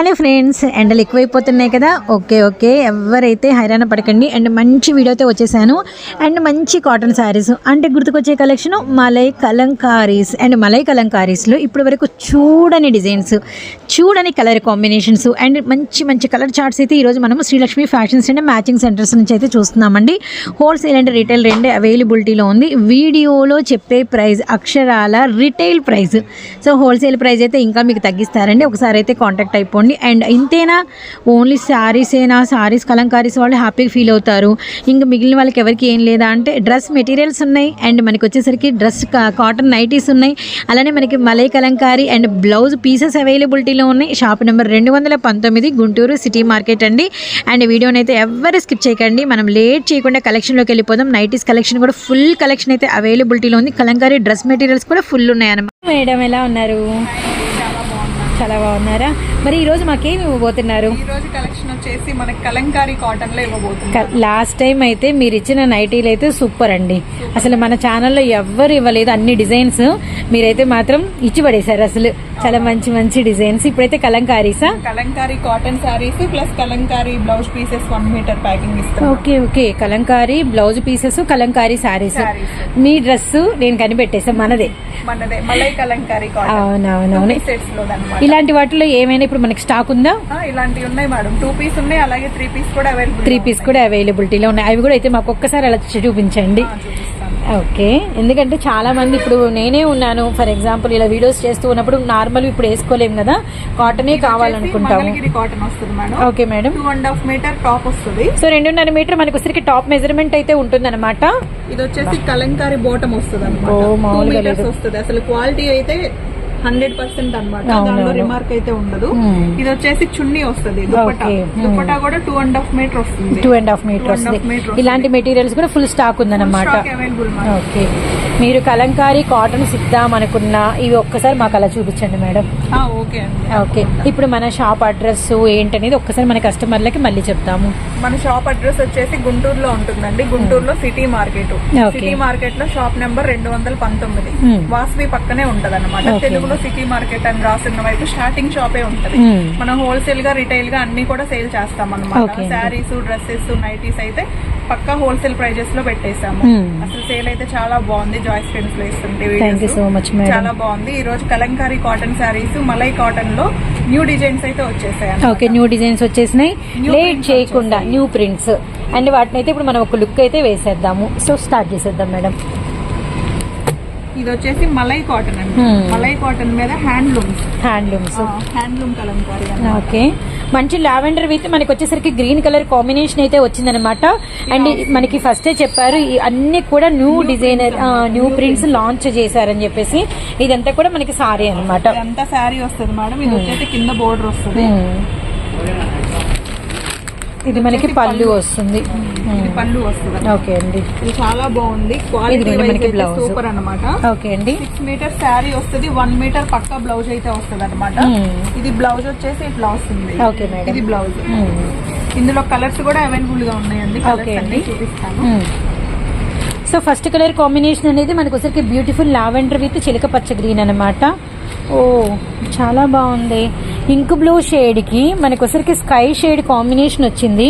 Hello friends ఎండలు ఎక్కువైపోతున్నాయి కదా? Okay okay. ఎవరైతే హైరాణ పడకండి. అండ్ మంచి వీడియోతో వచ్చేసాను. అండ్ మంచి కాటన్ శారీస్ అంటే గుర్తుకొచ్చే కలెక్షన్ మలై కలంకారీస్. అండ్ మలై కలంకారీస్లో ఇప్పటి వరకు చూడని డిజైన్స్ చూడని కలర్ కాంబినేషన్స్ అండ్ మంచి మంచి కలర్ చార్ట్స్ అయితే ఈరోజు మనం Srilakshmi fashions and matching centres నుంచి అయితే చూస్తున్నామండి. హోల్సేల్ అండ్ రిటైల్ రెండే అవైలబిలిటీలో ఉంది. వీడియోలో చెప్పే ప్రైస్ అక్షరాల retail price so wholesale price అయితే ఇంకా మీకు తగ్గిస్తారండి. ఒకసారి అయితే కాంటాక్ట్ అయిపోండి. అండ్ ఇంతేనా? ఓన్లీ శారీసేనా శారీస్ కలంకారీస్ వాళ్ళు హ్యాపీగా ఫీల్ అవుతారు. ఇంకా మిగిలిన వాళ్ళకి ఎవరికి ఏం లేదా అంటే డ్రెస్ మెటీరియల్స్ ఉన్నాయి. అండ్ మనకి వచ్చేసరికి డ్రెస్ కాటన్ నైటీస్ ఉన్నాయి. అలానే మనకి malai kalamkari and blouse pieces అవైలబిలిటీలో ఉన్నాయి. షాప్ నెంబర్ రెండు వందల పంతొమ్మిది గుంటూరు సిటీ మార్కెట్ అండి. అండ్ వీడియోని అయితే ఎవరు స్కిప్ చేయకండి. మనం లేట్ చేయకుండా కలెక్షన్లోకి వెళ్ళిపోదాం. నైటీస్ కలెక్షన్ కూడా ఫుల్ కలెక్షన్ అయితే అవైలబిలిటీలో ఉంది. కలంకారీ డ్రెస్ మెటీరియల్స్ కూడా ఫుల్ ఉన్నాయి అన్నమాట మేడం ఎలా ఉన్నారు? చాలా బాగున్నారా? మరి ఈరోజు మాకేమి ఇవ్వబోతున్నారు? ఈరోజు కలెక్షన్ వచ్చేసి మనకి కలంకారీ కాటన్లో ఇవ్వబోతుంది లాస్ట్ టైం అయితే మీరు ఇచ్చిన నైటీలు అయితే సూపర్ అండి. అసలు మన ఛానల్లో ఎవ్వరు ఇవ్వలేదు అన్ని డిజైన్స్ మీరైతే మాత్రం ఇచ్చి పడేశారు అసలు. చాలా మంచి మంచి డిజైన్స్ ఇప్పుడైతే కలంకారీసా? Kalamkari cotton saris plus kalamkari blouse pieces one metre packing ఇస్తాం okay okay. Kalamkari blouse pieces kalamkari Sarees. మీ డ్రెస్ నేను కనిపెట్టేసా? మనదే. మనదే. మలై కలంకారీ అవునవునవును. ఇలాంటి వాటిలో ఏమైనా ఇప్పుడు మనకి స్టాక్ ఉందా? ఇలాంటివి ఉన్నాయి మేడం. టూ పీస్ ఉన్నాయి అలాగే త్రీ పీస్ కూడా అవైలబుల్ త్రీ పీస్ కూడా అవైలబిలిటీలో ఉన్నాయి. అవి కూడా అయితే మాకు ఒక్కసారి అలా చూపించండి. ఓకే. ఎందుకంటే చాలా మంది ఇప్పుడు నేనే ఉన్నాను ఫర్ ఎగ్జాంపుల్ ఇలా వీడియోస్ చేస్తూ ఉన్నప్పుడు నార్మల్ ఇప్పుడు వేసుకోలేము కదా. కాటనే కావాలనుకుంటాము. కాటన్ వస్తుంది madam. Okay madam. Two and half metre top వస్తుంది. సో రెండున్నర మీటర్ మనకు వచ్చరికి టాప్ మెజర్మెంట్ అయితే ఉంటుందన్నమాట. ఇది వచ్చేసి కలంకారీ బాటమ్ వస్తుంది అనమాట ఓ, టూ మామూలుగా మీటర్స్ లేదు. వస్తుంది. అసలు క్వాలిటీ అయితే హండ్రెడ్ పర్సెంట్ అనమాట దానిలో. రిమార్క్ అయితే ఉండదు. ఇది వచ్చేసి చున్నీ వస్తుంది. దుపట్టా కూడా టూ అండ్ హాఫ్ మీటర్ వస్తుంది. టూ అండ్ హాఫ్ మీటర్ వస్తుంది. ఇలాంటి మెటీరియల్స్ కూడా ఫుల్ స్టాక్ ఉందన్నమాట. ఓకే. మీరు కలంకారీ కాటన్ ఇద్దాం అనుకున్నా ఇవి ఒక్కసారి మాకు అలా చూపించండి మేడం. Okay okay. ఇప్పుడు మన షాప్ అడ్రస్ ఏంటనేది ఒక్కసారి మన కస్టమర్లకి మళ్ళీ చెప్తాము. మన షాప్ అడ్రస్ వచ్చేసి గుంటూరులో ఉంటుందండి. గుంటూరులో సిటీ మార్కెట్. సిటీ మార్కెట్లో షాప్ నెంబర్ రెండు వందల పంతొమ్మిది. వాసవి పక్కనే ఉంటది అనమాట Okay. తెలుగులో సిటీ మార్కెట్ అని రాసిన వైపు స్టార్టింగ్ షాపే ఉంటది. Hmm. మనం హోల్సేల్గా రిటైల్గా అన్ని కూడా సేల్ చేస్తాం అనమాట. శారీస్ డ్రెస్సెస్ నైటీస్ అయితే పక్కా హోల్సేల్ ప్రైజెస్లో పెట్టేసాము Hmm. అసలు సేల్ అయితే చాలా బాగుంది. జాయిస్ ఫ్రెండ్స్లో ఇస్తుంది చాలా బాగుంది. ఈ రోజు కలంకారీ కాటన్ శారీస్ మలై కాటన్లో న్యూ డిజైన్స్ అయితే వచ్చేసాయి. ఓకే న్యూ డిజైన్స్ వచ్చేసినాయి. లేట్ చేయకుండా. న్యూ ప్రింట్స్ అండ్ వాటిని అయితే ఇప్పుడు మనం ఒక లుక్ అయితే వేసేద్దాము. సో స్టార్ట్ చేసేద్దాం మేడం ఇది వచ్చేసి మలై కాటన్ అండి. Hmm. మలై కాటన్ మీద handlooms. Handlooms. Handloom kalamkari. Okay. మంచి లావెండర్ విత్ మనకి వచ్చేసరికి గ్రీన్ కలర్ కాంబినేషన్ అయితే వచ్చిందనమాట అండ్ మనకి ఫస్టే చెప్పారు అన్ని కూడా new designer new prints launch చేశారని చెప్పేసి ఇదంతా కూడా మనకి సారీ అనమాట ఇదంతా శారీ వస్తుంది మేడం. ఇది వచ్చేసి కింద బోర్డర్ వస్తుంది. ఇది మనకి పళ్ళు వస్తుంది. పళ్ళు వస్తుంది. ఓకే అండి. ఇది చాలా బాగుంది. క్వాలిటీ మనకి blouse. సూపర్ అన్నమాట. ఓకే అండి. సిక్స్ మీటర్ శారీ వస్తుంది వన్ మీటర్ పక్క బ్లౌజ్ అయితే వస్తుంది అనమాట Hmm. ఇది బ్లౌజ్ వచ్చేసి ఇట్లా వస్తుంది. Okay madam. ఇది బ్లౌజ్ మ్మ్. ఇందులో కలర్స్ కూడా అవైలబుల్గా ఉన్నాయండి. ఓకే అండి. చూపిస్తాను. సో ఫస్ట్ కలర్ కాంబినేషన్ అనేది మనకు వచ్చరికి బ్యూటిఫుల్ లావెండర్ విత్ చిలక పచ్చ గ్రీన్ అనమాట ఓ చాలా బాగుంది. ఇంక్ బ్లూ షేడ్కి మనకు ఒకసారికి స్కై షేడ్ కాంబినేషన్ వచ్చింది.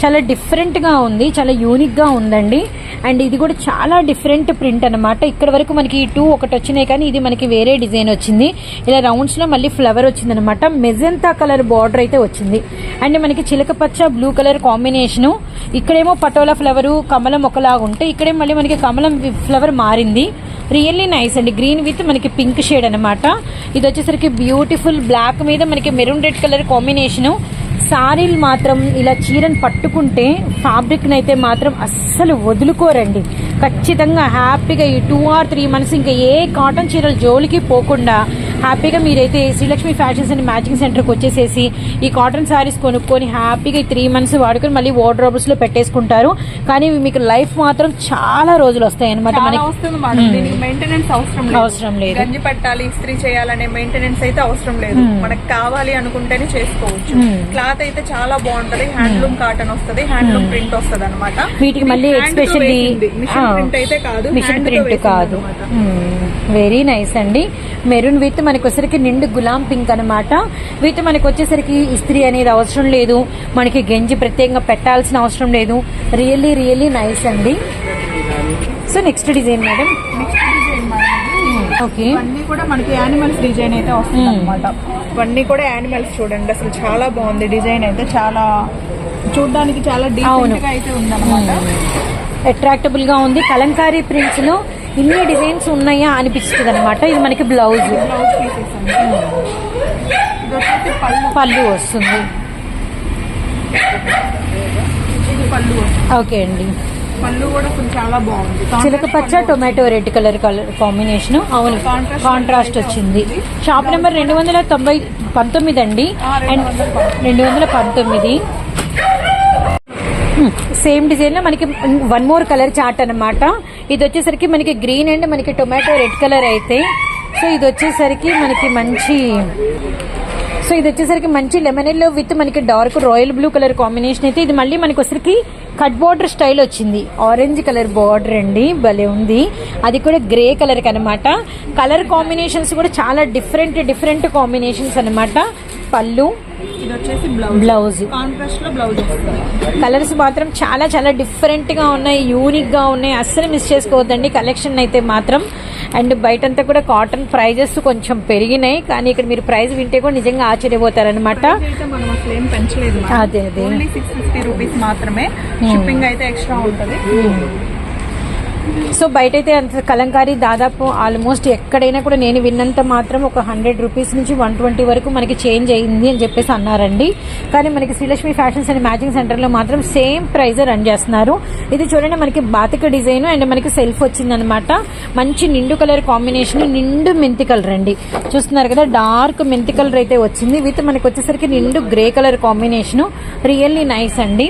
చాలా డిఫరెంట్గా ఉంది చాలా యూనిక్గా ఉందండి. అండ్ ఇది కూడా చాలా డిఫరెంట్ ప్రింట్ అనమాట ఇక్కడ వరకు మనకి ఈ టూ ఒకటి వచ్చినాయి కానీ ఇది మనకి వేరే డిజైన్ వచ్చింది. ఇలా రౌండ్స్లో మళ్ళీ ఫ్లవర్ వచ్చింది అనమాట మెజెంతా కలర్ బార్డర్ అయితే వచ్చింది. అండ్ మనకి చిలకపచ్చ బ్లూ కలర్ కాంబినేషను. ఇక్కడేమో పటోలా ఫ్లవరు కమలం ఒకలాగా ఉంటే ఇక్కడే మళ్ళీ మనకి కమలం ఫ్లవర్ మారింది. రియల్లీ నైస్ అండి. గ్రీన్ విత్ మనకి పింక్ షేడ్ అనమాట ఇది వచ్చేసరికి బ్యూటిఫుల్ బ్లాక్ మీద మనకి మెరూన్ రెడ్ కలర్ కాంబినేషను. సారీలు మాత్రం ఇలా చీరను పట్టుకుంటే ఫ్యాబ్రిక్ని అయితే మాత్రం అస్సలు వదులుకోరండి. ఖచ్చితంగా హ్యాపీగా ఈ టూ ఆర్ త్రీ మంత్స్ ఇంకా ఏ కాటన్ చీరలు జోలికి పోకుండా హ్యాపీగా మీరైతే శ్రీలక్ష్మి ఫ్యాషన్స్ అండ్ మ్యాచింగ్ సెంటర్కి వచ్చేసేసి ఈ కాటన్ శారీస్ కొనుక్కొని హ్యాపీగా ఈ త్రీ మంత్స్ వాడుకొని మళ్ళీ వార్డ్రోబ్స్లో పెట్టేసుకుంటారు. కానీ మీకు లైఫ్ మాత్రం చాలా రోజులు వస్తాయి అనమాట మనకి. మెయింటెనెన్స్ అవసరం లేదు. గంజి పెట్టాలి ఇస్త్రీ చేయాలనే మెయింటెనెన్స్ అయితే అవసరం లేదు. మనకు కావాలి అనుకుంటేనే చేసుకోవచ్చు. క్లాత్ అయితే చాలా బాగుంటది. హ్యాండ్లూమ్ కాటన్ వస్తది. హ్యాండ్లూమ్ ప్రింట్ వస్తది అనమాట వీటికి మళ్ళీ ఎక్స్పెషల్లీ మిషన్ ప్రింట్ అయితే కాదు మిషన్ ప్రింట్ కాదు. వెరీ నైస్ అండి. మెరూన్ విత్ మనకి వచ్చేసరికి నిండు గులాం పింక్ అనమాట వీటి మనకి వచ్చేసరికి ఇస్త్రీ అనేది అవసరం లేదు. మనకి గెంజి ప్రత్యేకంగా పెట్టాల్సిన అవసరం లేదు. రియల్లీ రియల్లీ నైస్ అండి. So next design madam okay ఇవన్నీ కూడా మనకి యానిమల్స్ డిజైన్ అయితే వస్తుంది Hmm. అనమాట ఇవన్నీ కూడా యానిమల్స్ చూడండి. అసలు చాలా బాగుంది డిజైన్ అయితే. చాలా చూడడానికి చాలా. డీసెంట్గా అయితే ఉందన్నమాట. అట్రాక్టబుల్గా ఉంది. కలంకారీ ప్రింట్స్లో ఇన్ని డిజైన్స్ ఉన్నాయా అనిపిస్తుంది అనమాట ఇది మనకి బ్లౌజ్. పళ్ళు వస్తుంది. ఓకే అండి. పళ్ళు కూడా అసలు చాలా బాగుంది. చిలక పచ్చ tomato red colour colour combination. అవును కాంట్రాస్ట్ వచ్చింది. షాప్ నెంబర్ రెండు వందల తొంభై పంతొమ్మిది అండి. అండ్. రెండు వందల పంతొమ్మిది. సేమ్ డిజైన్లో మనకి వన్ మోర్ కలర్ చార్ట్ అన్నమాట. ఇది వచ్చేసరికి మనకి గ్రీన్ అండ్ మనకి టొమాటో రెడ్ కలర్ అయితే. సో ఇది వచ్చేసరికి మనకి మంచి సో ఇది వచ్చేసరికి మంచి లెమన్ ఎల్లో విత్ మనకి dark royal blue colour combination అయితే. ఇది మళ్ళీ మనకి వచ్చరికి కట్ బార్డర్ స్టైల్ వచ్చింది. ఆరెంజ్ కలర్ బార్డర్ అండి భలే ఉంది. అది కూడా గ్రే కలర్ అనమాట కలర్ కాంబినేషన్స్ కూడా చాలా డిఫరెంట్ డిఫరెంట్ కాంబినేషన్స్ అన్నమాట. పళ్ళు ఇది వచ్చేసి బ్లౌజ్ బ్లౌజ్ కాంట్రాస్ట్లో బ్లౌజ్ వస్తుంది. కలర్స్ మాత్రం చాలా చాలా డిఫరెంట్గా ఉన్నాయి యూనిక్గా ఉన్నాయి. అస్సలు మిస్ చేసుకోవద్దండి కలెక్షన్ అయితే మాత్రం. అండ్ బయటంతా కూడా కాటన్ ప్రైజెస్ కొంచెం పెరిగినాయి. కానీ ఇక్కడ మీరు ప్రైస్ వింటే కూడా నిజంగా ఆశ్చర్యపోతారనమాట అదే, అదే. సిక్స్ ఫిఫ్టీ రూపీస్ మాత్రమే. షిప్పింగ్ అయితే ఎక్స్ట్రా ఉంటుంది. సో బయట అయితే అంత కలంకారీ దాదాపు ఆల్మోస్ట్ ఎక్కడైనా కూడా నేను విన్నంత మాత్రం ఒక హండ్రెడ్ రూపీస్ నుంచి వన్ ట్వంటీ వరకు మనకి చేంజ్ అయింది అని చెప్పేసి అన్నారండి. కానీ మనకి శ్రీలక్ష్మి ఫ్యాషన్స్ అండ్ మ్యాచింగ్ సెంటర్లో మాత్రం సేమ్ ప్రైజ్ రన్ చేస్తున్నారు. ఇది చూడండి మనకి బాతిక డిజైన్ అండ్ మనకి సెల్ఫ్ వచ్చిందనమాట. మంచి నిండు కలర్ కాంబినేషన్ నిండు మెంతి కలర్ అండి. చూస్తున్నారు కదా డార్క్ మెంతి కలర్ అయితే వచ్చింది. విత్ మనకి వచ్చేసరికి నిండు grey colour combination really nice అండి.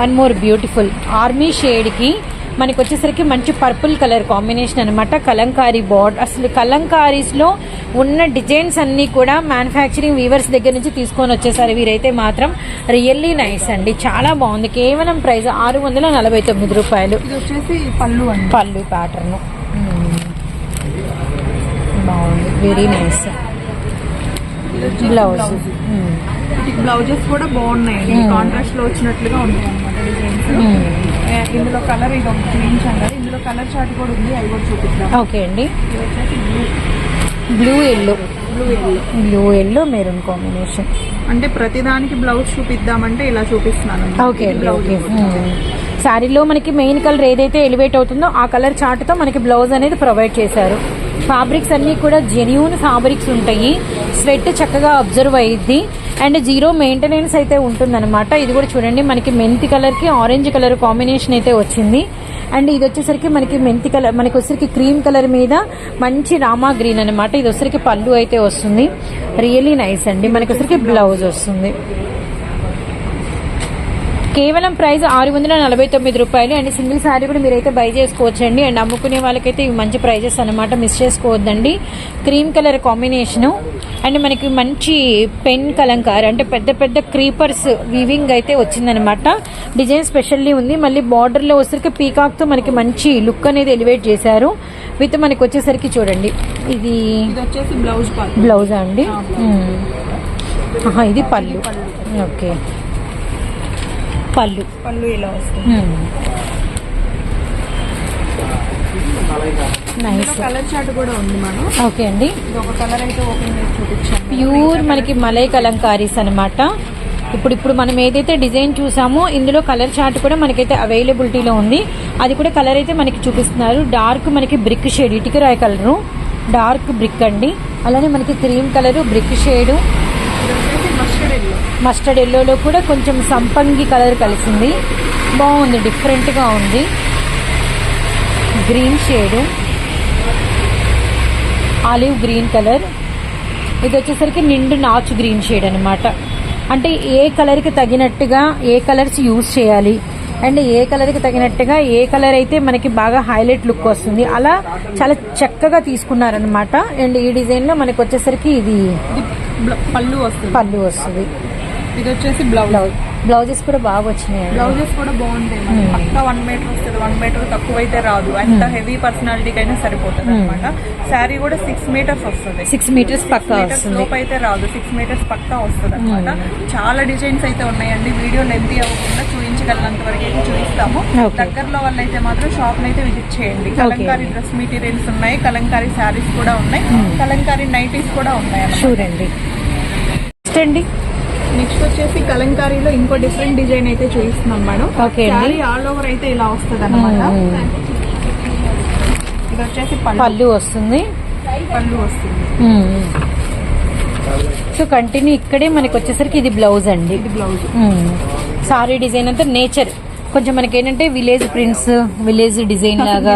వన్ మోర్ బ్యూటిఫుల్ ఆర్మీ షేడ్కి మనకి వచ్చేసరికి మంచి పర్పుల్ కలర్ కాంబినేషన్ అనమాట కలంకారీ బోర్డ్. అసలు కలంకారీస్లో ఉన్న డిజైన్స్ అన్ని కూడా మ్యానుఫ్యాక్చరింగ్ వీవర్స్ దగ్గర నుంచి తీసుకొని వచ్చేసారు. వీరైతే మాత్రం రియల్లీ నైస్ అండి. చాలా బాగుంది. కేవలం ప్రైస్ ఆరు వందల నలభై తొమ్మిది రూపాయలు. పళ్ళు పళ్ళు ప్యాటర్న్. బాగుంది. Very nice. బ్లౌజ్. బ్లౌజెస్ కూడా బాగున్నాయండి. కాంట్రాస్ట్లో వచ్చినట్లుగా ఉంటాయి అనమాట డిజైన్స్ ఇందులో కలర్ ఇది ఒక చూపించాం కదా ఇందులో కలర్ చార్ట్ కూడా ఉంది. అవి కూడా చూపిద్దాం. ఓకే అండి. ఇది వచ్చేసి blue blue yellow blue yellow blue yellow maroon combination అంటే ప్రతిదానికి బ్లౌజ్ చూపిద్దామంటే ఇలా చూపిస్తున్నాను. ఓకే అండి ఓకే. శారీలో మనకి మెయిన్ కలర్ ఏదైతే ఎలివేట్ అవుతుందో ఆ కలర్ చార్ట్తో మనకి బ్లౌజ్ అనేది ప్రొవైడ్ చేశారు. ఫ్యాబ్రిక్స్ అన్నీ కూడా జెన్యూన్ ఫ్యాబ్రిక్స్ ఉంటాయి. స్వెట్ చక్కగా అబ్జర్వ్ అయ్యిద్ది. అండ్ జీరో మెయింటెనెన్స్ అయితే ఉంటుందన్నమాట. ఇది కూడా చూడండి మనకి మెంతి కలర్కి ఆరెంజ్ కలర్ కాంబినేషన్ అయితే వచ్చింది. అండ్ ఇది వచ్చేసరికి మనకి మెంతి కలర్ మనకి వచ్చేసరికి క్రీమ్ కలర్ మీద మంచి రామా గ్రీన్ అనమాట ఇది వచ్చేసరికి పళ్ళు అయితే వస్తుంది. రియల్లీ నైస్ అండి. మనకి వచ్చేసరికి బ్లౌజ్ వస్తుంది. కేవలం ప్రైస్ ఆరు వందల నలభై తొమ్మిది రూపాయలు. అండ్ సింగిల్ శారీ కూడా మీరైతే బై చేసుకోవచ్చండి. అండ్ అమ్ముకునే వాళ్ళకైతే ఇవి మంచి ప్రైజెస్ అనమాట మిస్ చేసుకోవద్దండి. క్రీమ్ కలర్ కాంబినేషను అండ్ మనకి మంచి పెన్ కలంకార్. అంటే పెద్ద పెద్ద క్రీపర్స్ వీవింగ్ అయితే వచ్చిందనమాట డిజైన్ స్పెషల్లీ ఉంది. మళ్ళీ బార్డర్లో వచ్చేసరికి పీకాక్తో మనకి మంచి లుక్ అనేది ఎలివేట్ చేశారు. విత్ మనకి వచ్చేసరికి చూడండి. ఇది వచ్చేసి బ్లౌజ్ బ్లౌజా అండి? ఇది పళ్ళు. ఓకే. పళ్ళు. పళ్ళు ఇలా వస్తుంది కలర్ చార్ట్ కూడా ఉంది మనం ఓకే అండి. ఒక కలర్ అయితే ఓపెన్ చేసి చూపించాను ప్యూర్ మనకి మలై కలంకారీస్ అనమాట ఇప్పుడు ఇప్పుడు మనం ఏదైతే డిజైన్ చూసామో ఇందులో కలర్ చార్ట్ కూడా మనకైతే అవైలబిలిటీలో ఉంది. అది కూడా కలర్ అయితే మనకి చూపిస్తున్నారు. డార్క్ మనకి బ్రిక్ షేడ్ ఇటుకరాయి కలరు డార్క్ బ్రిక్ అండి. అలానే మనకి cream colour brick shade mustard yellow mustard ఎల్లోలో కూడా కొంచెం సంపంగి కలర్ కలిసింది. బాగుంది డిఫరెంట్గా ఉంది. Green shade. Olive green colour. ఇది వచ్చేసరికి నిండు నాచు గ్రీన్ షేడ్ అనమాట అంటే ఏ కలర్కి తగినట్టుగా ఏ కలర్స్ యూజ్ చేయాలి? అండ్ ఏ కలర్కి తగినట్టుగా ఏ కలర్ అయితే మనకి బాగా హైలైట్ లుక్ వస్తుంది. అలా చాలా చక్కగా తీసుకున్నారనమాట అండ్ ఈ డిజైన్లో మనకి వచ్చేసరికి ఇది పళ్ళు వస్తుంది. పళ్ళు వస్తుంది. ఇది వచ్చేసి బ్లౌజ్. బ్లౌజ్. బ్లౌజెస్ కూడా బాగా వచ్చినాయి బ్లౌజెస్ కూడా బాగుంటాయి. పక్కా వన్ మీటర్ వస్తుంది. వన్ మీటర్ తక్కువ అయితే రాదు ఎంత హెవీ పర్సనాలిటీకి అయినా సరిపోతుంది అనమాట శారీ కూడా సిక్స్ మీటర్స్ వస్తుంది. సిక్స్ మీటర్స్ పక్కా లోపు అయితే రాదు. సిక్స్ మీటర్స్ పక్కా వస్తుంది అనమాట చాలా డిజైన్స్ అయితే ఉన్నాయండి. వీడియో లెంతీ అవ్వకుండా చూపించగలిగినంత వరకు అయితే చూపిస్తాము. దగ్గరలో వాళ్ళు అయితే మాత్రం షాప్ అయితే విజిట్ చేయండి. కలంకారీ డ్రెస్ మెటీరియల్స్ ఉన్నాయి. కలంకారీ శారీస్ కూడా ఉన్నాయి. కలంకారీ నైటీస్ కూడా ఉన్నాయి. షూర్ అండి. నెక్స్ట్ వచ్చేసి కలంకారీలో ఇంకో డిఫరెంట్ డిజైన్ అయితే చూపిస్తున్నాం మేడం. శారీ ఆల్ ఓవర్ అయితే ఇలా వస్తుంది అనమాట ఇది వచ్చేసి పళ్ళు. వస్తుంది. పళ్ళు వస్తుంది. సో కంటిన్యూ ఇక్కడే మనకి వచ్చేసరికి ఇది బ్లౌజ్ అండి. ఇది బ్లౌజ్ సారీ డిజైన్ అంతా నేచర్ కొంచెం మనకి ఏంటంటే విలేజ్ ప్రింట్స్ విలేజ్ డిజైన్ లాగా.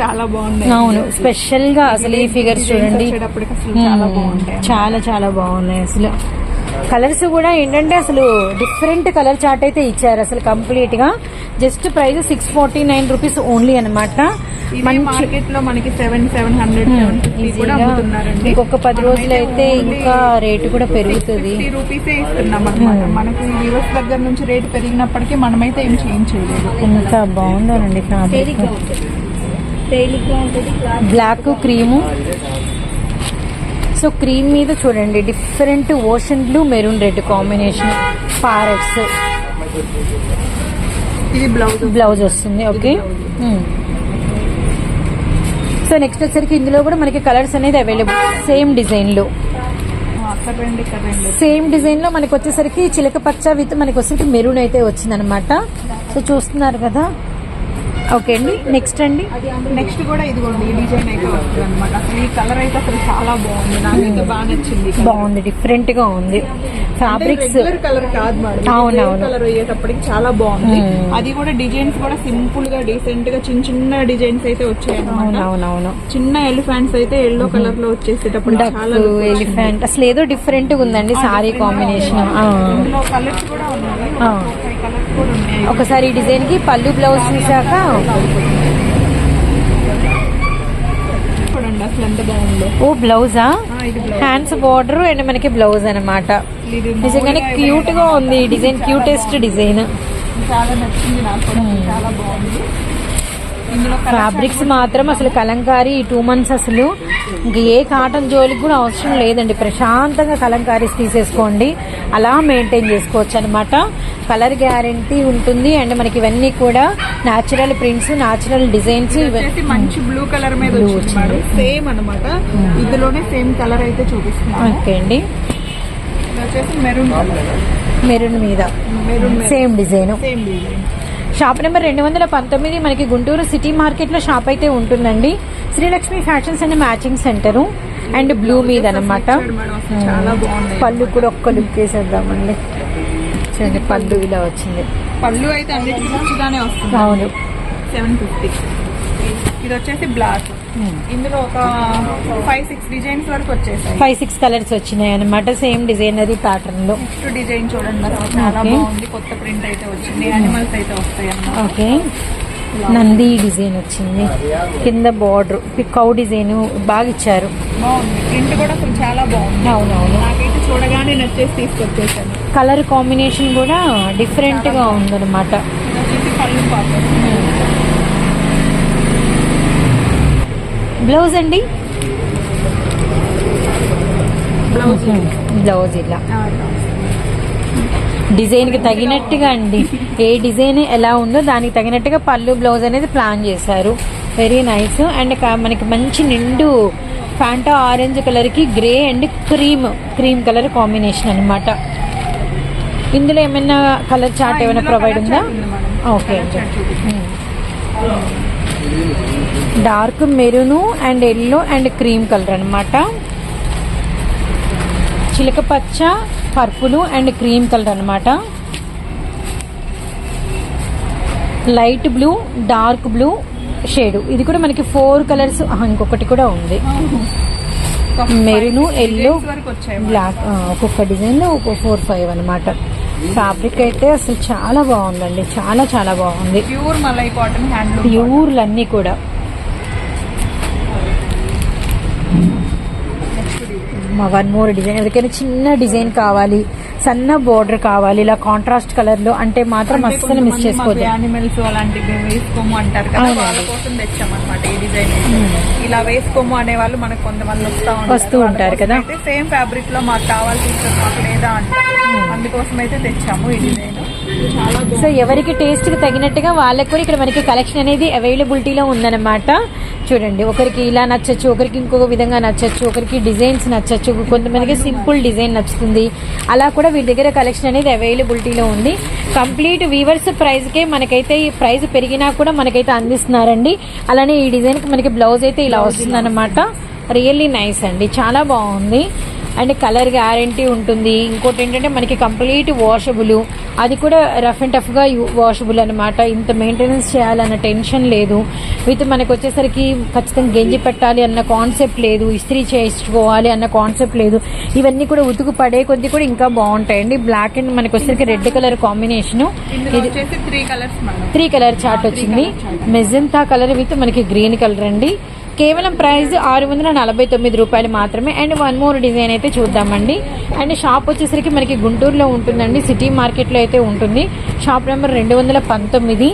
చాలా బాగున్నాయి. అవును స్పెషల్గా అసలు ఈ ఫిగర్స్ చూడండి. బాగుంటాయి. చాలా చాలా బాగున్నాయి అసలు. కలర్స్ కూడా ఏంటంటే అసలు డిఫరెంట్ కలర్ చార్ట్ అయితే ఇచ్చారు అసలు కంప్లీట్గా. Just price six forty nine rupees only అనమాట మార్కెట్లో మనకి సెవెన్ సెవెన్ హండ్రెడ్ ఇంకొక పది రోజులు అయితే ఇంకా రేటు కూడా పెరుగుతుంది. రూపీసే ఇస్తున్నాం అనమాట మనకి యూఎస్ దగ్గర నుంచి రేటు పెరిగినప్పటికీ మనమైతే ఏం చేంజ్ చేయలేదు. ఎంత బాగుందోనండి బ్లాక్ క్రీము. సో క్రీమ్ మీద చూడండి different ocean blue maroon red combination parrots ఇది బ్లౌజ్ బ్లౌజ్ వస్తుంది ఓకే సో నెక్స్ట్ వచ్చేసరికి ఇందులో కూడా మనకి కలర్స్ అనేది అవైలబుల్ సేమ్ డిజైన్లో. అక్కడ రండి ఇక్కడ రండి సేమ్ డిజైన్లో మనకి వచ్చేసరికి చిలక పచ్చ విత్ మనకి వచ్చేసరికి మెరూన్ అయితే వచ్చిందనమాట. సో చూస్తున్నారు కదా? ఓకే అండి. నెక్స్ట్ అండి. నెక్స్ట్ కూడా ఇదిగోండి ఈ డిజైన్ అయితే వస్తుంది అనమాట అసలు ఈ కలర్ అయితే అసలు చాలా బాగుంది. నాకైతే బాగా నచ్చింది బాగుంది డిఫరెంట్గా ఉంది. ఫ్యాబ్రిక్స్ కలర్ కాదు మేడం. కలర్ అయ్యేటప్పటికి చాలా బాగుంది. Hmm. అది కూడా డిజైన్స్ కూడా సింపుల్గా డీసెంట్గా చిన్న చిన్న డిజైన్స్ అయితే వచ్చాయి చిన్న ఎలిఫెంట్స్ అయితే ఎల్లో కలర్లో వచ్చేసేటప్పుడు చాలా. ఎలిఫెంట్ అసలు ఏదో డిఫరెంట్గా ఉందండి సారీ కాంబినేషన్ కలర్స్ కూడా ఉన్నాయి. ఒకసారి ఈ డిజైన్కి పళ్ళు బ్లౌజ్ చూసాక ఓ బ్లౌజా? హ్యాండ్స్ బార్డర్ అండ్ మనకి బ్లౌజ్ అనమాట నిజంగానే క్యూట్గా ఉంది ఈ డిజైన్ క్యూటెస్ట్ డిజైన్. ఫ్యాబ్రిక్స్ మాత్రం అసలు కలంకారీ ఈ టూ మంత్స్ అసలు. ఇంక ఏ కాటన్ జోలికి కూడా అవసరం లేదండి. ప్రశాంతంగా కలంకారీస్ తీసేసుకోండి. అలా మెయింటైన్ చేసుకోవచ్చు అనమాట కలర్ గ్యారంటీ ఉంటుంది అండ్ మనకి ఇవన్నీ కూడా న్యాచురల్ ప్రింట్స్ న్యాచురల్ డిజైన్స్ మంచి బ్లూ కలర్ మీద వచ్చింది సేమ్ అన్నమాట. ఇందులోనే సేమ్ కలర్ అయితే చూపిస్తున్నాను. ఓకే అండి. మెరూన్ మెరూన్ మీద. Same design same design shop number రెండు వందల పంతొమ్మిది మనకి గుంటూరు సిటీ మార్కెట్లో షాప్ అయితే ఉంటుందండి. Srilakshmi fashions and matching centre and blue మీద అనమాట బాగుంది పళ్ళు కూడా ఒక్క లుక్ వేసేద్దామండి చూడండి పళ్ళు ఇలా వచ్చింది. పళ్ళు అయితే అన్నిటికీ మంచిగానే వస్తుంది. అవును. Seven fifty. ఇది వచ్చేసి బ్లాక్. ఇందులో ఒక ఫైవ్ సిక్స్ డిజైన్స్ వరకు వచ్చేసాయి. ఫైవ్ సిక్స్ కలర్స్ వచ్చినాయి అనమాట సేమ్ డిజైనరీ ప్యాటర్న్లో. నెక్స్ట్ డిజైన్ చూడండి చాలా. బాగుంది. కొత్త ప్రింట్ అయితే వచ్చింది యానిమల్స్ అయితే వస్తాయి ఓకే నంది డిజైన్ వచ్చింది. కింద బార్డర్ కౌ డిజైన్ బాగా ఇచ్చారు. బాగుంది. ప్రింట్ కూడా చాలా బాగుంది. అవునవును. నాకైతే చూడగానే నచ్చేసి తీసుకొచ్చేసాను. కలర్ కాంబినేషన్ కూడా డిఫరెంట్గా ఉందన్నమాట. బ్లౌజ్ అండి? బ్లౌజ్. బ్లౌజ్ ఇలా. డిజైన్కి తగినట్టుగా అండి. ఏ డిజైన్ ఎలా ఉందో దానికి తగినట్టుగా పళ్ళు బ్లౌజ్ అనేది ప్లాన్ చేశారు. వెరీ నైస్ అండ్ మనకి మంచి నిండు ఫ్యాంటా ఆరెంజ్ కలర్కి grey and cream cream colour combination అన్నమాట. ఇందులో ఏమైనా కలర్ చార్ట్ ఏమైనా ప్రొవైడ్ ఉందా? Okay dark maroon and yellow and cream colour అన్నమాట. చిలక పచ్చ పర్పుల్ అండ్ క్రీమ్ కలర్ అన్నమాట. Light blue dark blue shade. ఇది కూడా మనకి ఫోర్ కలర్స్ ఇంకొకటి కూడా ఉంది. మెరూన్ ఎల్లో బ్లాక్ ఒక్కొక్క డిజైన్ ఒక్కొక్క ఫోర్ ఫైవ్ అనమాట ఫ్యాబ్రిక్ అయితే అసలు చాలా బాగుందండి. చాలా చాలా బాగుంది. ప్యూర్ మలై కాటన్ హ్యాండ్లూమ్ ప్యూర్లు అన్నీ కూడా. One more design. ఎవరికైనా చిన్న డిజైన్ కావాలి. సన్న బోర్డర్ కావాలి ఇలా కాంట్రాస్ట్ కలర్లో అంటే మాత్రం అస్సలు మిస్ చేసుకోవద్దు. యానిమల్స్ అలాంటివి మేము వేసుకోము అంటారు కదా. వాళ్ళ కోసం తెచ్చామన్నమాట ఈ డిజైన్ ఇలా వేసుకోము అనే వాళ్ళు మనకు కొంతమంది వస్తా వస్తూ ఉంటారు కదా. సేమ్ ఫ్యాబ్రిక్లో మాకు కావాల్సి లేదా అంటారు. అందుకోసం అయితే తెచ్చాము ఈ డిజైన్ సో ఎవరికి టేస్ట్కి తగినట్టుగా వాళ్ళకి కూడా ఇక్కడ మనకి కలెక్షన్ అనేది అవైలబిలిటీలో ఉందన్నమాట. చూడండి ఒకరికి ఇలా నచ్చచ్చు ఒకరికి ఇంకొక విధంగా నచ్చచ్చు ఒకరికి డిజైన్స్ నచ్చచ్చు కొంతమందికి సింపుల్ డిజైన్ నచ్చుతుంది. అలా కూడా వీళ్ళ దగ్గర కలెక్షన్ అనేది అవైలబిలిటీలో ఉంది. కంప్లీట్ వీవర్స్ ప్రైస్కే మనకైతే ఈ ప్రైస్ పెరిగినా కూడా మనకైతే అందిస్తున్నారండి. అలానే ఈ డిజైన్కి మనకి బ్లౌజ్ అయితే ఇలా వస్తుంది రియల్లీ నైస్ అండి చాలా బాగుంది. అండ్ కలర్ గ్యారంటీ ఉంటుంది. ఇంకోటి ఏంటంటే మనకి కంప్లీట్ వాషబుల్ అది కూడా రఫ్ అండ్ టఫ్గా వాషబుల్ అనమాట ఇంత మెయింటెనెన్స్ చేయాలన్న టెన్షన్ లేదు. విత్ మనకు వచ్చేసరికి ఖచ్చితంగా గెంజి పెట్టాలి అన్న కాన్సెప్ట్ లేదు. ఇస్త్రీ చేసుకోవాలి అన్న కాన్సెప్ట్ లేదు. ఇవన్నీ కూడా ఉతుకు పడే కొద్దీ కూడా ఇంకా బాగుంటాయండి. బ్లాక్ అండ్ మనకి వచ్చేసరికి రెడ్ కలర్ కాంబినేషన్ ఇది త్రీ కలర్ చార్ట్ వచ్చింది. మెజంతా కలర్ విత్ మనకి గ్రీన్ కలర్ అండి. కేవలం ప్రైస్ ఆరు వందల నలభై తొమ్మిది రూపాయలు మాత్రమే. అండ్ వన్ మోర్ డిజైన్ అయితే చూద్దామండి. అండ్ షాప్ వచ్చేసరికి మనకి గుంటూరులో ఉంటుందండి సిటీ మార్కెట్లో అయితే ఉంటుంది. షాప్ నెంబర్ రెండు వందల పంతొమ్మిది.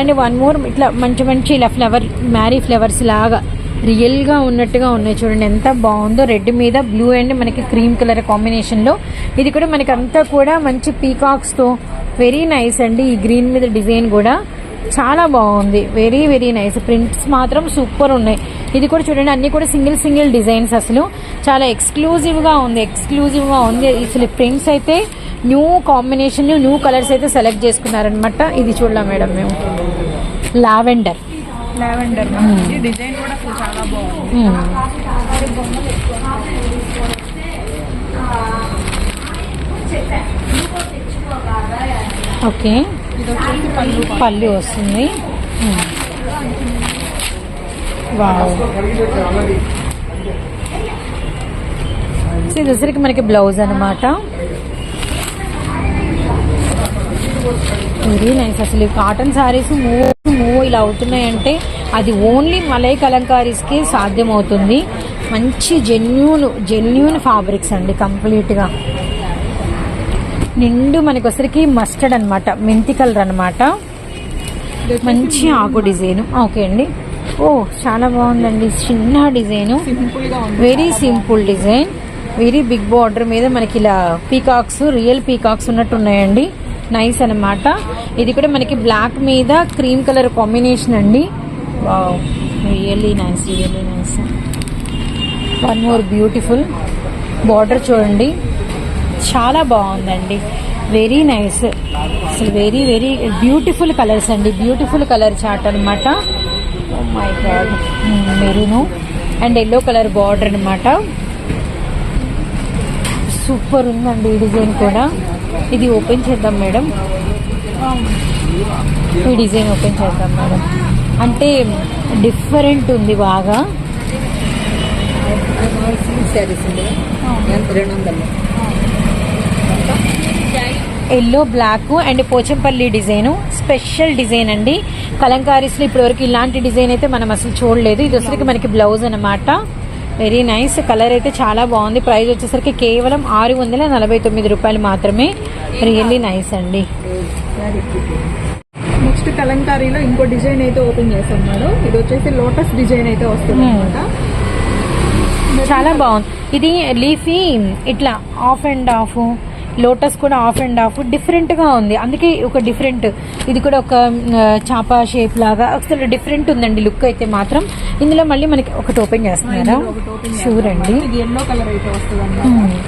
అండ్ వన్ మోర్ ఇట్లా మంచి మంచి ఇలా ఫ్లవర్ మ్యారీ ఫ్లవర్స్ లాగా రియల్గా ఉన్నట్టుగా ఉన్నాయి చూడండి. ఎంత బాగుందో రెడ్ మీద బ్లూ అండ్ మనకి క్రీమ్ కలర్ కాంబినేషన్లో. ఇది కూడా మనకి అంతా కూడా మంచి పీకాక్స్తో వెరీ నైస్ అండి ఈ గ్రీన్ మీద డిజైన్ కూడా. చాలా బాగుంది. Very very nice. ప్రింట్స్ మాత్రం సూపర్ ఉన్నాయి. ఇది కూడా చూడండి అన్ని కూడా సింగిల్ సింగిల్ డిజైన్స్ అసలు. చాలా ఎక్స్క్లూజివ్గా ఉంది ఎక్స్క్లూజివ్గా ఉంది. అసలు ప్రింట్స్ అయితే న్యూ కాంబినేషన్ న్యూ కలర్స్ అయితే సెలెక్ట్ చేసుకున్నారనమాట ఇది చూడలేం మేడం మేము. లావెండర్ లావెండర్ ఈ డిజైన్ కూడా అసలు చాలా బాగుంది. ఓకే పళ్ళు. వస్తుంది. వావ్ సో ఇది వచ్చరికి మనకి బ్లౌజ్ అనమాట వెరీ నైస్ అసలు కాటన్ సారీస్ మూవ్ మూవ్ ఇలా అవుతున్నాయంటే అది ఓన్లీ మలై కలంకారీస్కి సాధ్యమవుతుంది. మంచి జెన్యూన్ జెన్యూన్ ఫ్యాబ్రిక్స్ అండి కంప్లీట్గా నిండు మనకి వచ్చరికి మస్టర్డ్ అనమాట మెంతి కలర్ అనమాట మంచి ఆకు డిజైన్. ఓకే అండి. ఓ చాలా బాగుందండి. చిన్న design. Very simple design very big border మీద మనకి ఇలా పీకాక్స్ రియల్ పీకాక్స్ ఉన్నట్టు ఉన్నాయండి నైస్ అన్నమాట. ఇది కూడా మనకి బ్లాక్ మీద క్రీమ్ కలర్ కాంబినేషన్ అండి. Really nice really nice one more beautiful border చూడండి. చాలా బాగుందండి. వెరీ నైస్ అసలు వెరీ వెరీ బ్యూటిఫుల్ కలర్స్ అండి. బ్యూటిఫుల్ కలర్ చాట్ అనమాట Oh my god hmm, maroon. And yellow colour border అనమాట సూపర్ ఉందండి ఈ డిజైన్ కూడా. ఇది ఓపెన్ చేద్దాం మేడం. ఈ డిజైన్ ఓపెన్ చేద్దాం మేడం. అంటే డిఫరెంట్ ఉంది బాగా. Yellow black and Pochampally design. Special design అండి. కలంకారీస్లో ఇప్పటివరకు ఇలాంటి డిజైన్ అయితే మనం అసలు చూడలేదు. ఇది వచ్చరికి మనకి బ్లౌజ్ అనమాట వెరీ నైస్ కలర్ అయితే చాలా బాగుంది. ప్రైస్ వచ్చేసరికి కేవలం ఆరు వందల నలభై తొమ్మిది రూపాయలు మాత్రమే. రియల్లీ నైస్ అండి. నెక్స్ట్ కలంకారీలో ఇంకో డిజైన్ అయితే ఓపెన్ చేస్తాం మేడం ఇది వచ్చేసి లోటస్ డిజైన్ అయితే వస్తుంది అనమాట చాలా బాగుంది. ఇది లీఫీ ఇట్లా ఆఫ్ అండ్ ఆఫ్ లోటస్ కూడా ఆఫ్ అండ్ ఆఫ్ డిఫరెంట్గా ఉంది. అందుకే ఒక డిఫరెంట్ ఇది కూడా ఒక చాప షేప్ లాగా అసలు డిఫరెంట్ ఉందండి లుక్ అయితే మాత్రం. ఇందులో మళ్ళీ మనకి ఒకటి ఓపెన్ చేస్తున్నారా? షూర్ అండి. ఎల్లో కలర్ అయితే వస్తుంది.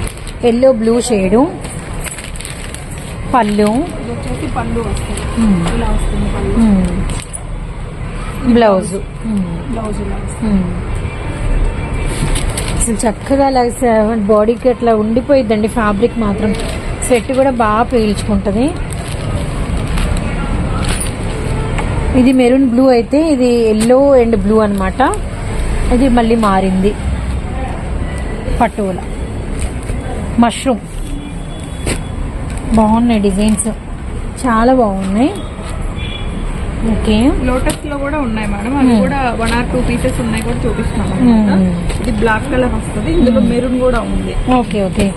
ఎల్లో బ్లూ షేడు పళ్ళు. పళ్ళు బ్లౌజ్ అసలు చక్కగా బాడీకి అట్లా ఉండిపోయిద్దండి ఫ్యాబ్రిక్ మాత్రం. స్వెట్ కూడా బాగా పీల్చుకుంటుంది. ఇది మెరూన్ బ్లూ అయితే ఇది ఎల్లో అండ్ బ్లూ అన్నమాట. ఇది మళ్ళీ మారింది. పట్టువల మష్రూమ్ బాగున్నాయి డిజైన్స్. చాలా బాగున్నాయి. ఓకే. లోటస్లో కూడా ఉన్నాయి మేడం. అది కూడా వన్ ఆర్ టూ పీసెస్ ఉన్నాయి కూడా చూపిస్తాను అనమాట Hmm. ఇది బ్లాక్ కలర్ వస్తుంది. ఇందులో మెరూన్ కూడా ఉంది. Okay okay.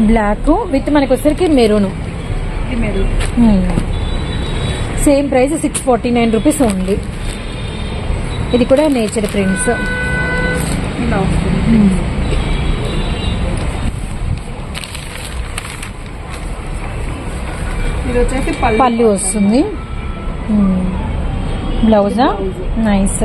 బ్లాక్ విత్ మనకి వచ్చరికి maroon. Same price six forty nine rupees ఉంది. ఇది కూడా నేచర్ ప్రింట్స్. పళ్ళు వస్తుంది. బ్లౌజా. నైస్.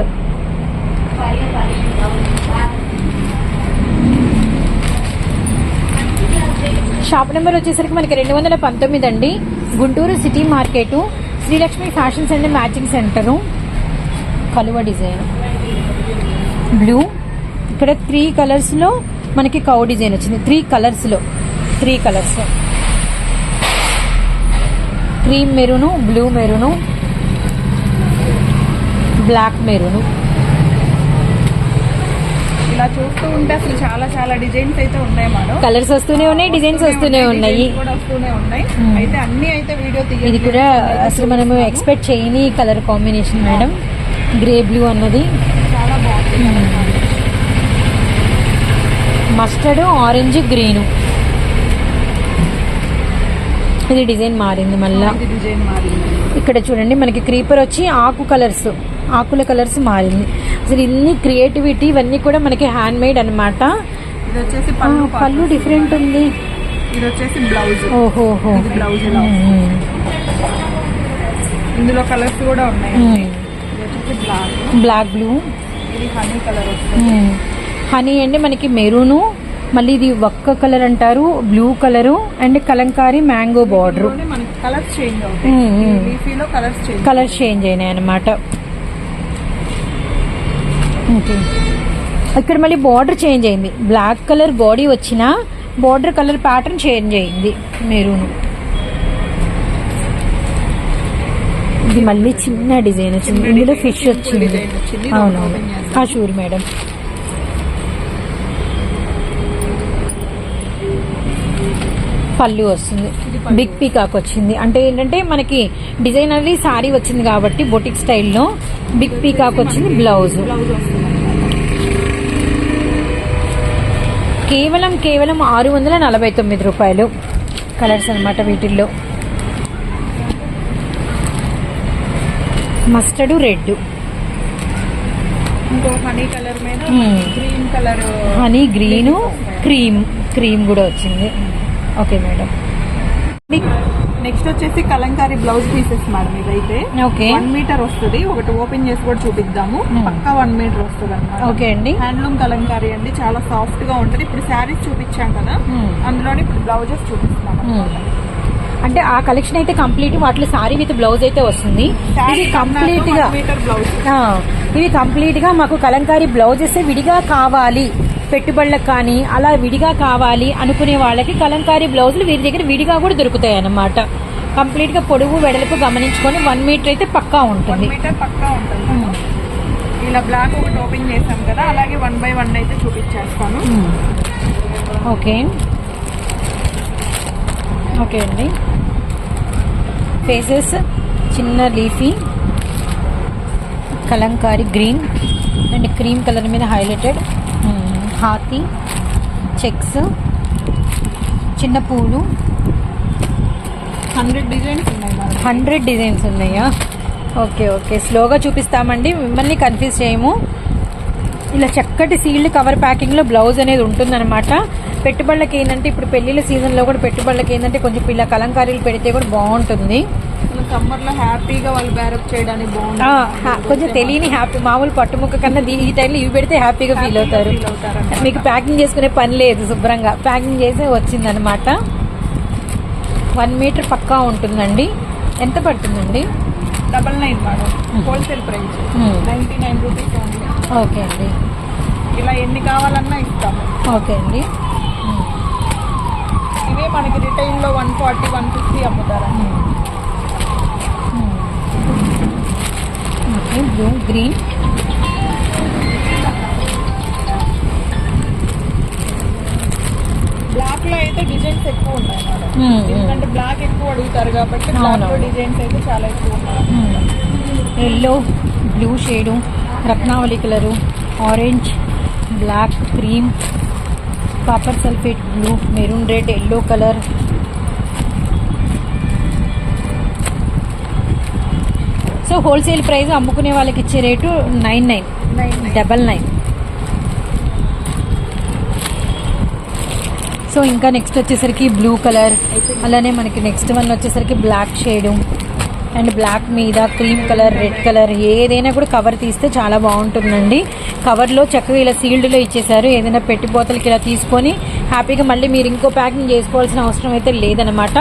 షాప్ నెంబర్ వచ్చేసరికి మనకి రెండు వందల పంతొమ్మిది అండి. Guntur city market Srilakshmi fashions and matching centre. కలువ డిజైన్. బ్లూ. ఇక్కడ త్రీ కలర్స్లో మనకి కౌ డిజైన్ వచ్చింది. త్రీ కలర్స్లో three colours cream maroon blue maroon black maroon. ఇలా చూస్తూ ఉంటే అసలు చాలా చాలా డిజైన్స్ అయితే ఉన్నాయి మేడం కలర్స్ వస్తూనే ఉన్నాయి డిజైన్స్ వస్తూనే ఉన్నాయి డిజైన్స్ కూడా వస్తూనే ఉన్నాయి. Hmm. అయితే అన్ని అయితే వీడియో ఇది కూడా అసలు మనము ఎక్స్పెక్ట్ చేయని colour combination madam. Grey blue అన్నది. చాలా బాగుంది. మస్టర్డ్ ఆరెంజ్ గ్రీను ఇది డిజైన్ మారింది మళ్ళా. ఇక్కడ చూడండి మనకి క్రీపర్ వచ్చి ఆకు కలర్స్ ఆకుల కలర్స్ మారింది. అసలు ఇన్ని క్రియేటివిటీ ఇవన్నీ కూడా మనకి హ్యాండ్ మేడ్ అనమాట ఇది వచ్చేసి పళ్ళు. డిఫరెంట్ ఉంది. ఇది వచ్చేసి బ్లౌజ్ ఓహోహో ఇది బ్లౌజ్ ఇలా వస్తుంది. ఇందులో కలర్స్ కూడా ఉన్నాయి. బ్లాక్. బ్లూ. ఇది హనీ కలర్ హనీ అండి మనకి మెరూను మళ్ళీ ఇది ఒక్క కలర్ అంటారు blue colour and Kalamkari mango border. Colours change colours change అయినాయి అనమాట ఓకే. ఇక్కడ మళ్ళీ బార్డర్ చేంజ్ అయింది. బ్లాక్ కలర్ బాడీ వచ్చిన బార్డర్ కలర్ ప్యాటర్న్ చేంజ్ అయింది మెరూన్. ఇది మళ్ళీ చిన్న డిజైన్ వచ్చింది. ఇందులో ఫిష్ వచ్చింది. అవునవును. షూర్ మేడం పళ్ళు వస్తుంది. బిగ్ పీకాక్ వచ్చింది. అంటే ఏంటంటే మనకి డిజైన్ అనేది సారీ వచ్చింది కాబట్టి బొటిక్ స్టైల్లో బిగ్ పీకాక్ వచ్చింది బ్లౌజ్ బ్లౌజ్ వస్తుంది కేవలం కేవలం ఆరు వందల నలభై తొమ్మిది రూపాయలు కలర్స్ అన్నమాట వీటిల్లో. Mustard red honey colour. Green colour honey green cream cream కూడా వచ్చింది. ఓకే మేడం నెక్స్ట్ వచ్చేసి కలంకారీ బ్లౌజ్ పీసెస్ మేడం ఇదైతే. వన్ మీటర్ వస్తుంది. ఒకటి ఓపెన్ చేసి కూడా చూపిద్దాము. Hmm. పక్కా వన్ మీటర్ వస్తుంది అనమాట ఓకే అండి. హ్యాండ్లూమ్ కలంకారీ అండి. చాలా సాఫ్ట్గా ఉంటది. ఇప్పుడు శారీస్ చూపించాం కదా. Hmm. అందులోనే ఇప్పుడు బ్లౌజెస్ చూపిస్తున్నాం అన్నమాట. అంటే ఆ కలెక్షన్ అయితే కంప్లీట్ వాటిలో సారీ విత్ బ్లౌజ్ అయితే వస్తుంది. ఇది కంప్లీట్గా ఇవి కంప్లీట్గా మాకు కలంకారీ బ్లౌజెస్ విడిగా కావాలి. పెట్టుబడులకు కానీ అలా విడిగా కావాలి అనుకునే వాళ్ళకి కలంకారీ బ్లౌజులు వీరి దగ్గర విడిగా కూడా దొరుకుతాయి అన్నమాట. కంప్లీట్గా పొడుగు వెడల్పు గమనించుకొని వన్ మీటర్ అయితే పక్కా ఉంటుంది. మీటర్ పక్కా ఉంటుంది. ఇలా బ్లాక్ ఒకటి ఓపెన్ చేసాం కదా అలాగే వన్ బై వన్ అయితే చూపించేస్తాను. ఓకే ఓకే అండి. ఫేసెస్ చిన్న leafy Kalamkari green and cream colour మీద హైలైటెడ్ హాతీ చెక్స్ చిన్న పూలు. హండ్రెడ్ డిజైన్స్ ఉన్నాయి హండ్రెడ్ డిజైన్స్ ఉన్నాయా? Okay okay. స్లోగా చూపిస్తామండి. మిమ్మల్ని కన్ఫ్యూజ్ చేయము. ఇలా చక్కటి సీల్డ్ కవర్ ప్యాకింగ్లో బ్లౌజ్ అనేది ఉంటుందన్నమాట. పెట్టుబడులకి ఏంటంటే ఇప్పుడు పెళ్ళిళ్ళ సీజన్లో కూడా పెట్టుబడులకి ఏంటంటే కొంచెం పిల్ల కలంకారీలు పెడితే కూడా బాగుంటుంది. సమ్మర్లో హ్యాపీగా వాళ్ళు బ్యారప్ చేయడానికి బాగుంటుంది. కొంచెం తెలియని హ్యాపీ మామూలు పట్టుముక్క కన్నా ఈ టైంలో ఇవి పెడితే హ్యాపీగా ఫీల్ అవుతారు. ఫీల్ అవుతారు మీకు ప్యాకింగ్ చేసుకునే పని లేదు శుభ్రంగా. ప్యాకింగ్ చేసే వచ్చిందనమాట వన్ మీటర్ పక్కా ఉంటుందండి. ఎంత పడుతుందండి? Double nine madam wholesale price Hmm. Ninety nine rupees only okay అండి ఇలా ఎన్ని కావాలన్నా ఇస్తాము ఓకే అండి ఇవే మనకి రిటైల్లో వన్ ఫార్టీ వన్ ఫిఫ్టీ అమ్ముతారండి ఓకే బ్లూ గ్రీన్ డిజైన్స్ ఎక్కువ ఉన్నాయి. ఎందుకంటే బ్లాక్ ఎక్కువ అడుగుతారు కాబట్టి బ్లాక్. డిజైన్స్ అయితే చాలా ఎక్కువ ఉన్నాయి yellow blue shade Ratnavali colour orange black cream copper sulphate blue maroon red yellow colour so wholesale price అమ్ముకునే వాళ్ళకి ఇచ్చే rate nine nine double nine so ఇంకా నెక్స్ట్ వచ్చేసరికి బ్లూ కలర్ అలానే మనకి నెక్స్ట్ వన్ వచ్చేసరికి బ్లాక్ షేడు అండ్ బ్లాక్ మీద cream colour red colour ఏదైనా కూడా కవర్ తీస్తే చాలా బాగుంటుందండి. కవర్లో చక్కగా ఇలా సీల్డ్లో ఇచ్చేసారు. ఏదైనా పెట్టిపోతలకి ఇలా తీసుకొని హ్యాపీగా మళ్ళీ మీరు ఇంకో ప్యాకింగ్ చేసుకోవాల్సిన అవసరం అయితే లేదనమాట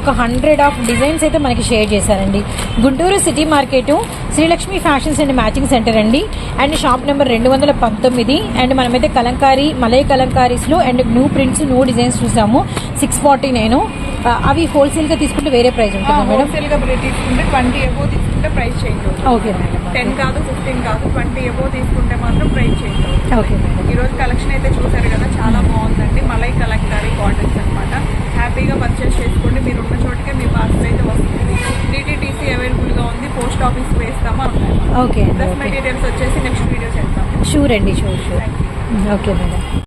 ఒక హండ్రెడ్ ఆఫ్ డిజైన్స్ అయితే మనకి షేర్ చేశారండి. Guntur city market Srilakshmi fashions and matching centre అండి. అండ్ షాప్ నెంబర్ రెండు వందల పంతొమ్మిది. అండ్ మనమైతే కలంకారీ మలై కలంకారీస్లో and new prints new designs చూసాము. Six forty nine. అవి హోల్సేల్గా తీసుకుంటే వేరే ప్రైస్ ఉంటుంది మేడం? తీసుకుంటే ట్వంటీ ఎబో తీసుకుంటే price change okay. Madam ten కాదు ఫిఫ్టీన్ కాదు ట్వంటీ ఎబో తీసుకుంటే మాత్రం ప్రైస్ చేంజ్ ఓకే. మేడం ఈ రోజు కలెక్షన్ అయితే చూసారు కదా చాలా బాగుందండి. మలై కలంకారీ కాటన్స్ అన్నమాట. హ్యాపీగా పర్చేస్ చేసుకోండి. మీరు ఉన్న చోటుకే మీ పార్సల్ అయితే వస్తుంది. డిటీటీసీ అవైలబుల్గా ఉంది. పోస్ట్ ఆఫీస్ వేస్తామా? ఓకే ఓకే మెటీరియల్స్ వచ్చేసి నెక్స్ట్ వీడియో చేస్తాం షూర్ అండి షూర్ షూర్ ఓకే మేడం